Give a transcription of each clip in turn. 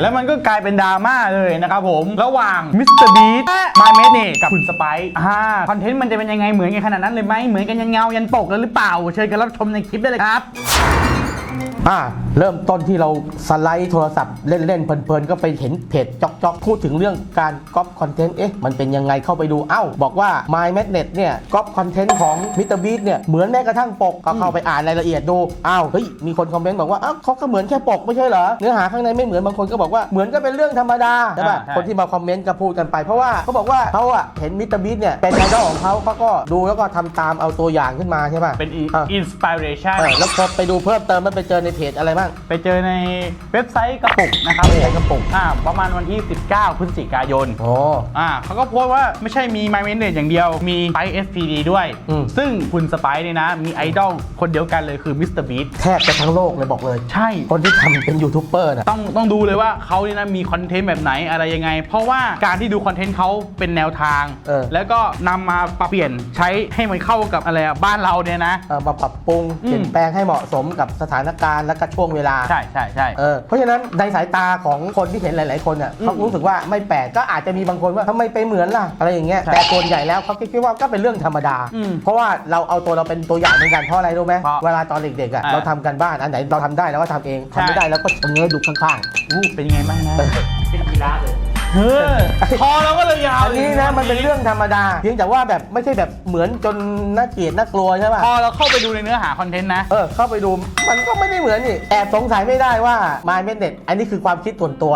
แล้วมันก็กลายเป็นดราม่าเลยนะครับผม ระหว่างมิสเตอร์บีทมาเมดเน่กับคุณสไปซ์อ่าคอนเทนต์มันจะเป็นยังไงเหมือนกันขนาดนั้นเลยไหมเหมือนกันยันเงายันปกแล้วหรือเปล่า เชิญกันรับชมในคลิปได้เลยครับ อ่า เริ่มต้นที่เราสไลด์โทรศัพท์เล่นๆเพลินๆ ก็ไปเห็นเพจจ๊อกจ๊อกพูดถึงเรื่องการก๊อปคอนเทนต์เอ๊ะมันเป็นยังไงเข้าไปดูเอ้า บอกว่า My Magnet เนี่ยก๊อปคอนเทนต์ของ Mr. Beast เนี่ยเหมือนแม้กระทั่งปกก็เข้าไปอ่านรายละเอียดดูอ้าวเฮ้ยมีคนคอมเมนต์บอกว่าอ้าวเขาก็เหมือนแค่ปกไม่ใช่เหรอเนื้อหาข้างในไม่เหมือนบางคนก็บอกว่าเหมือนก็เป็นเรื่องธรรมดาใช่ป่ะอ่าใช่คนที่มาคอมเมนต์ก็พูดกันไปเพราะว่าเขาบอกว่าเขาอะเห็น Mr. Beast เนี่ยเป็นไอดอลของเขาเขาก็ดูแล้วก็ทำตามเอาตัวอย่างขึ้นมาใช่ป่ะเป็นอะอินสปิเรชันเออแล้วพอไปดูเพิ่มเติมมันไปเจอในเพจอะไรบ้างไปเจอในเว็บไซต์กระปุกนะครับเว็บไซต์กระปุกอ่าประมาณวันที่ 19พฤศจิกายน โอ้ อ่าเขาก็โพสต์ว่าไม่ใช่มี My m a n e อย่างเดียวมี Spy SPD ด้วย อืม ซึ่งคุณสไปซ์เนี่ยนะ มีไอดอลคนเดียวกันเลยคือมิสเตอร์บีทแทบจะทั้งโลกเลยบอกเลย ใช่ คนที่ทำเป็นยูทูบเบอร์นะต้องต้องดูเลยว่าเขาเนี่ยนะมีคอนเทนต์แบบไหนอะไรยังไง เพราะว่าการที่ดูคอนเทนต์เขาเป็นแนวทาง เออ แล้วก็นำมาปรับเปลี่ยนใช้ให้มันเข้ากับอะไรอะบ้านเราเนี่ยนะ เอ่อมาปรับปรุงอืมเปลี่ยนแปลงให้เหมาะสมกับสถานการณ์และก็ช่วงเวลา ใช่ใช่ใช่เออเพราะฉะนั้นในสายตาของคนที่เห็นหลาย ๆ คนเนี่ยอืมเขารู้สึกว่าไม่แปลกก็อาจจะมีบางคนว่าทำไมไปเหมือนล่ะอะไรอย่างเงี้ยใช่แต่ส่วนใหญ่แล้วเขาคิดว่าก็เป็นเรื่องธรรมดาอืมเพราะว่าเราเอาตัวเราเป็นตัวอย่างเหมือนกันเพราะอะไรรู้ไหมเพราะเวลาตอนเด็กๆอะอ่าเราทำกันบ้านอันไหนเราทำได้เราก็ทำเองใช่ทำไม่ได้เราก็เงยดูข้างอู้เป็นยังไงบ้างนะเป็นกีฬา เลยเฮ้ยคอเราก็เลยยาๆวอันนี้นะมันเป็นเรื่องธรรมดา เพียงแต่ว่าแบบไม่ใช่แบบเหมือนจนน่าเกลียดน่ากลัวใช่ป่ะพอเราเข้าไปดูในเนื้อหาคอนเทนต์นะ เออเข้าไปดูมันก็ไม่ได้เหมือนนี่แอบสงสัยไม่ได้ว่า My m e d n e t อันนี้คือความคิดส่วนตัว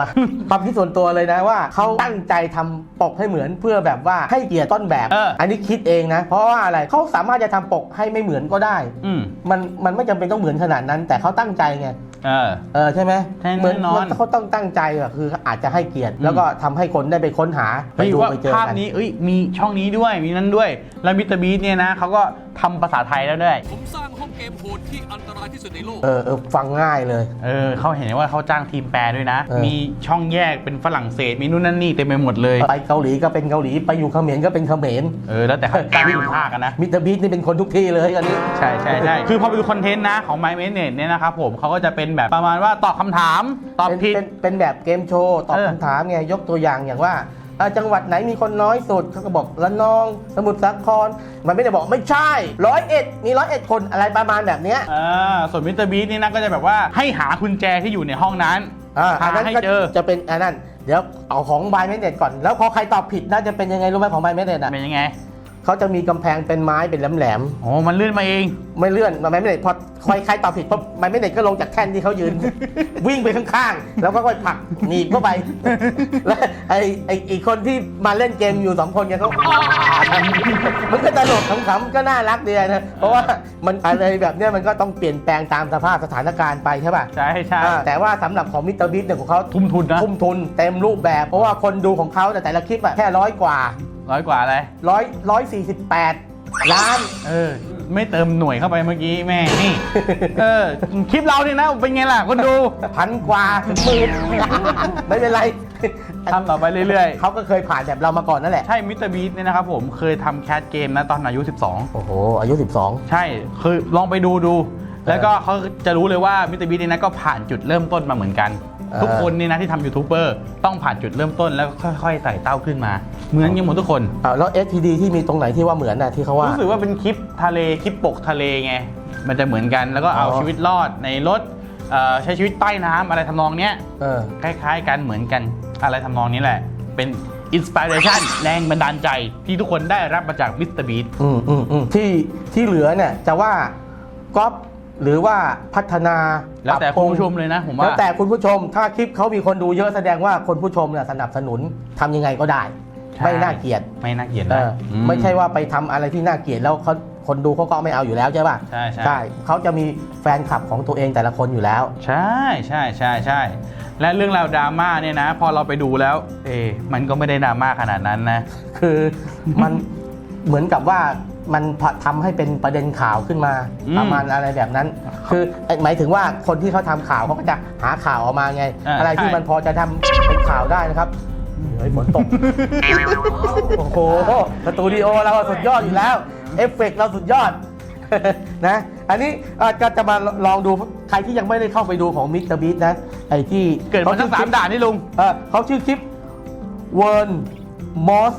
ความคิดส่วนตัวเลยนะว่าเขาตั้งใจทำปกให้เหมือนเพื่อแบบว่าให้เกียรติต้นแบบเอออันนี้คิดเองนะ เพราะว่าอะไรเขาสามารถจะทำปกให้ไม่เหมือนก็ได้อืมมันมันไม่จำเป็นต้องเหมือนขนาดนั้น แต่เขาตั้งใจไง เออ เออใช่ไหมใช่เหมือนแน่นอนมันเขาต้องตั้งใจอะคืออาจจะให้เกียรติอืมแล้วก็ทำให้คนได้ไปค้นหาไปเฮ้ยดูว่าไปเจอภาพกัน นี้เอ้ยมีช่องนี้ด้วยมีนั่นด้วย แล้วมิสเตอร์บีเนี่ยนะเขาก็ ทำภาษาไทยแล้วด้วย ผมสร้างห้องเกมโหดที่อันตรายที่สุดในโลก เออเออฟังง่ายเลย เออเขาเห็นว่าเขาจ้างทีมแปลด้วยนะ เออ มีช่องแยกเป็นฝรั่งเศส มีนู่นนั่นนี่เต็มไปหมดเลย ไปเกาหลีก็เป็นเกาหลีไปอยู่เขมรก็เป็นเขมรเออ แล้วแต่เขาจ้างทีมภาคกันนะ มิสเตอร์บีทนี่เป็นคนทุกที่เลยอันนี้ ใช่ใช่ใช่คือพอไปดูคอนเทนต์นะของ My m a n e t เนี่ยนะครับผมเขาก็จะเป็นแบบประมาณว่าตอบคำถาม ตอบเป็นผิด เป็นเป็นแบบเกมโชว์ ตอบเออ คำถามไง ยกตัวอย่างอย่างว่าอ่า จังหวัดไหนมีคนน้อยสุดเขาก็บอกละนอง สมุทรสาคร มันไม่ได้บอกไม่ใช่ร้อยเอ็ดมีร้อยเอ็ดคนอะไรประมาณแบบเนี้ยอ่าส่วนมิสเตอร์บีนี่นะก็จะแบบว่าให้หากุญแจที่อยู่ในห้องนั้นอ่าหาอันนั้นให้ก็เจอจะเป็นอันนั้นเดี๋ยวเอาของบายเมเนตก่อนแล้วพอใครตอบผิดน่าจะเป็นยังไงรู้ไหมของบายเมเนตอะเป็นยังไง เขาจะมีกำแพงเป็นไม้เป็นแหลมโอ้มันเลื่อนมาเอง ๆไม่เลื่อนบายเมเนตพอใครใครตอบผิดปุ๊บบายเมเนตก็ลงจากแท่นที่เขายืน วิ่งไปข้างๆ แล้วก็ค่อยผลักหนีบเข้าไป แล้วไอ้ไอ้อีกคนที่มาเล่นเกมอยู่สองคนเนี่ยเขา มันก็ตลกขำๆก็น่ารักดีนะเพราะว่ามันอะไรแบบเนี้ยมันก็ต้องเปลี่ยนแปลงตามสภาพสถานการณ์ไปใช่ป่ะใช่ใช่อ่าแต่ว่าสำหรับของมิสเตอร์บิ๊เนี่ยของเขา ทุ่มทุนนะ ทุ่มทุนเต็มรูปแบบเพราะว่าคนดูของเขาแต่แต่ละคลิปอะแค่ร้อยกว่า ร้อยกว่าอะไร ร้อยร้อยสี่สิบแปดล้าน เออ ไม่เติมหน่วยเข้าไปเมื่อกี้แม่นี่ เออ คลิปเราเนี่ยนะ เป็นไงล่ะคนดู พันกว่าถึงหมื่นไม่เป็นไรทำต่อไปเรื่อยเขาก็เคยผ่านแบบเรามาก่อนนั่นแหละๆใช่ มิสเตอร์บีเนี่ยนะครับผมเคยทำแคสเกมนะตอนอายุโอ้โห อายุ12 12 ใช่คือลองไปดูดู แล้วก็เขาจะรู้เลยว่ามิสเตอร์บีเนี่ยนะก็ผ่านจุดเริ่มต้นมาเหมือนกันเออ ทุกคนเนี่ยนะที่ทำยูทูบเบอร์ต้องผ่านจุดเริ่มต้นแล้วก็ค่อยๆไต่เต้าขึ้นมา เหมือนกันหมดทุกคน อ่าแล้ว SPD ที่มีตรงไหนที่ว่าเหมือนน่ะที่เขาว่า รู้สึกว่าเป็นคลิปทะเลคลิปปกทะเลไง มันจะเหมือนกันแล้วก็เอาอ๋อ ชีวิตรอดในรถเอ่อใช้ชีวิตใต้น้ำอะไรทำนองเนี้ย เออ คล้ายๆกันเหมือนกันอะไรทำนองนี้แหละ เป็นอินสปิเรชันแรงบันดาลใจที่ทุกคนได้รับมาจากมิสเตอร์บีท อืมอืมอืมที่ที่เหลือเนี่ยจะว่าก๊อป หรือว่าพัฒนาแล้วแต่ปรับปคุรุณงผู้ชมเลยนะผมว่าแล้วแต่คุณผู้ชม ถ้าคลิปเขามีคนดูเยอะแสดงว่าคนผู้ชมเนี่ยสนับสนุนทำยังไงก็ได้ใช่ไม่น่าเกลียดไม่น่าเกลียดเอนะออไม่ใช่ว่าไปทำอะไรที่น่าเกลียดแล้วเขาคนดูเขาก็ไม่เอาอยู่แล้วใช่ป่ะใช่ใช่เขาจะมีแฟนคลับของตัวเองแต่ละคนอยู่แล้ว ใช่ใช่ใช่ใช่และเรื่องราวดราม่าเนี่ยนะ พอเราไปดูแล้ว เอ๊ะมันก็ไม่ได้ดราม่าขนาดนั้นนะ คือมันเหมือนกับว่า มันทำให้เป็นประเด็นข่าวขึ้นมาอืมประมาณอะไรแบบนั้น คือหมายถึงว่าคนที่เขาทำข่าวเขาก็จะหาข่าวออกมาไงอ่าอะไรที่ใช่มันพอจะทำเป็นข่าวได้นะครับเฮ้ยฝนตก โอ้โหสตูดิโอเราอะสุดยอดอยู่แล้ว เอฟเฟกต์เราสุดยอดนะอันนี้เอ่อก็จะมาลองดูใครที่ยังไม่ได้เข้าไปดูของมิสเตอร์บีนะไอ้ที่เกิดมาทั้งสามด่านนี่ลุงเออเขาชื่อคลิปเวิร์นมอส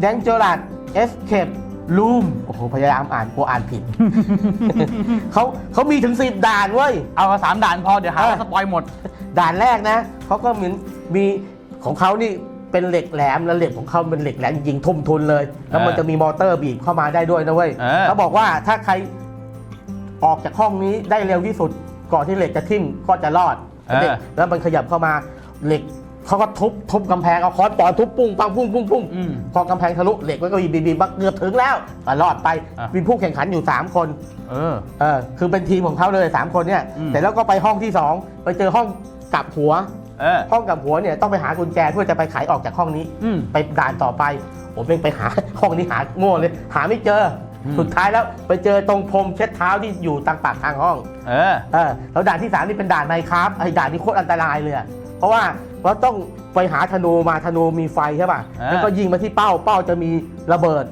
แดงเจอรัดเอสเคป ลูมโอ้โหพยายามอ่านกลัวอ่านผิด เขาเขามีถึงสิบด่านเว้ย เอามาสามด่านพอเดี๋ยวหาว่าเออสปอยหมด ด่านแรกนะเขาก็เหมือนมีของเขานี่เป็นเหล็กแหลมแล้วเหล็กของเขาเป็นเหล็กแหลมจริงๆทุ่มทุนเลย แล้วมันเออจะมีมอเตอร์บีบเข้ามาได้ด้วยนะเว้ยเออ เขาบอกว่าถ้าใครออกจากห้องนี้ได้เร็วที่สุดก่อนที่เหล็กจะทิ่มก็จะรอด เออเหล็กแล้วมันขยับเข้ามาเหล็ก เขาก็ทุบทุบกำแพงเอาค้อนปอนทุบปุ้งปังปุ้งปุ้งปุ้งอืมพอกำแพงทะลุเหล็กมันก็บีบบีบบีบเกือบถึงแล้วก็รอดไปอะ มีผู้แข่งขันอยู่สามคนเออ เออคือเป็นทีมของเขาเลย 3 คนเนี่ยอืม แต่แล้วก็ไปห้องที่ 2 ไปเจอห้องกลับหัว เออ ห้องกลับหัวเนี่ยต้องไปหากุญแจเพื่อจะไปไขออกจากห้องนี้ อืม ไปด่านต่อไปผมเองไปหา ห้องนี้หาโง่เลย หาไม่เจออม สุดท้ายแล้วไปเจอตรงพรมเช็ดเท้าที่อยู่ตางปากทางห้อง เออ เออแล้วด่านที่ 3 นี่เป็นด่านไมครับไอ้ด่านนี้โคตรอันตรายเลยอะเพราะว่า เราต้องไปหาธนูมาธนูมีไฟใช่ป่ะอ่า แล้วก็ยิงมาที่เป้าเป้าจะมีระเบิด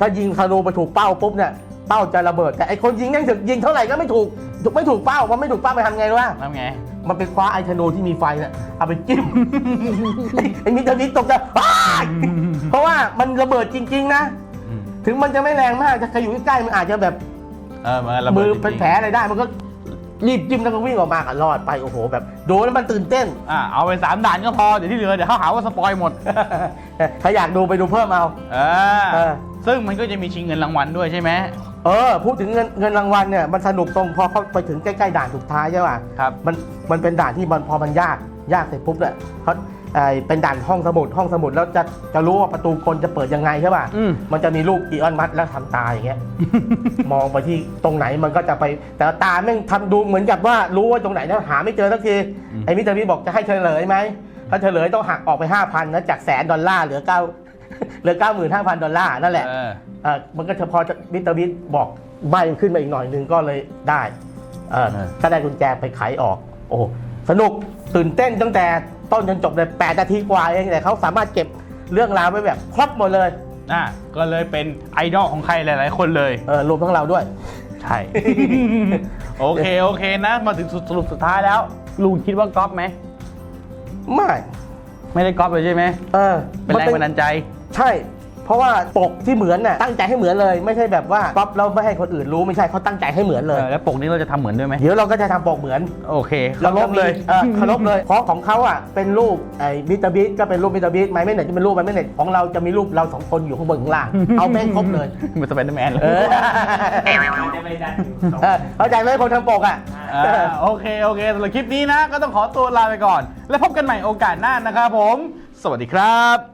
ถ้ายิงธนูไปถูกเป้าปุ๊บเนี่ยเป้าจะระเบิด แต่ไอ้คนยิงแม่งถึงยิงเท่าไหร่ก็ไม่ถูกถูกไม่ถูกเป้ามันไม่ถูกเป้าไปทำไงรู้ป่ะทำไง มันไปคว้าไอ้ธนูที่มีไฟเนี่ยเอาไปจิ้ม ไอ้มิสเตอร์นิดตกใจอ้ายเพราะว่ามันระเบิดจริง ๆ นะอืมถึงมันจะไม่แรงมากถ้าใครอยู่ใกล้ๆมันอาจจะแบบ เออมันระเบิมืดอจริงๆเป็นแผลอะไรได้มันก็ รีบจิ้มแล้วก็วิ่งออกมาก็รอดไปโอ้โห แบบโดนแล้วมันตื่นเต้น อะเอาไปสามด่านก็พอ เดี๋ยวที่เหลือเดี๋ยวเขาหาว่าสปอยหมด ถ้าอยากดูไปดูเพิ่มเอาเอเอออ ซึ่งมันก็จะมีชิงเงินรางวัลด้วยใช่ไหม เออ พูดถึงเงินเงินรางวัลเนี่ยมันสนุกตรงพอเขาไปถึงใกล้ๆด่านสุดท้ายใช่ป่ะครับ มันมันเป็นด่านที่มันพอมันยากยากเสร็จปุ๊บเนี่ยเขา ไอ้เป็นด่านห้องสมุดห้องสมุดแล้วจะจะรู้ว่าประตูกลจะเปิดยังไงใช่ป่ะอืม มันจะมีรูปอีออนมัดแล้วทำตาอย่างเงี้ย มองไปที่ตรงไหนมันก็จะไป แต่ตาแม่งทำดูเหมือนกับว่ารู้ว่าตรงไหนแล้วหาไม่เจอสักทีอืมไอ้มิสเตอร์บีบอกจะให้เฉลยไหมถ้าเฉลยต้องหักออกไปห้าพันนะจากแสนดอลลาร์เหลือเก้าเหลือเก้าหมื่นห้าพันดอลลาร์นั่นแหละ เออ เออมันก็เฉพาะมิสเตอร์บีบอกใบขึ้นมาอีกหน่อยหนึงก็เลยได้เออเออ ก็ได้กุญแจไปไขออก โอ้โหสนุกตื่นเต้นตั้งแต่ ต้นจนจบเลยแปดนาทีกว่าเองแต่เขาสามารถเก็บเรื่องราวไว้แบบครบหมดเลยอะก็เลยเป็นไอดอลของใครหลาย ๆ คนเลยเออรวมทั้งเราด้วย ใช่ โอเคโอเคนะ มาถึงสรุปสุดท้ายแล้ว ลุงคิดว่าก๊อปไหม ไม่ ไม่ได้ก๊อปเลยใช่ไหมเออ เป็นแรงบันดาลใจ ใช่ เพราะว่าปกที่เหมือนน่ะตั้งใจให้เหมือนเลย ไม่ใช่แบบว่าป๊อปเราไม่ให้คนอื่นรู้ไม่ใช่เขาตั้งใจให้เหมือนเลยเออแล้วปกนี้เราจะทำเหมือนด้วยไหมเดี๋ยวเราก็จะทำปกเหมือน โอเคเคารพเลยเออเคารพเลยเพราะของเขาอะเป็นรูปไอ้มิสเตอร์บีก็เป็นรูปมิสเตอร์บีไมไม่เน็ตจะเป็นรูปไมไม่เน็ตของเราจะมีรูปเราสองคนอยู่ข้างบนข้างล่าง เอาแม่งครบเลย เหมือนสไปเดอร์แมนเลยเออได้ไม่ได้สองเออเข้าใจไหมคนทำปกอะ อ่าโอเค โอเคสำหรับคลิปนี้นะ ก็ต้องขอตัวลาไปก่อน แล้วพบกันใหม่โอกาสหน้านะครับผม สวัสดีครับ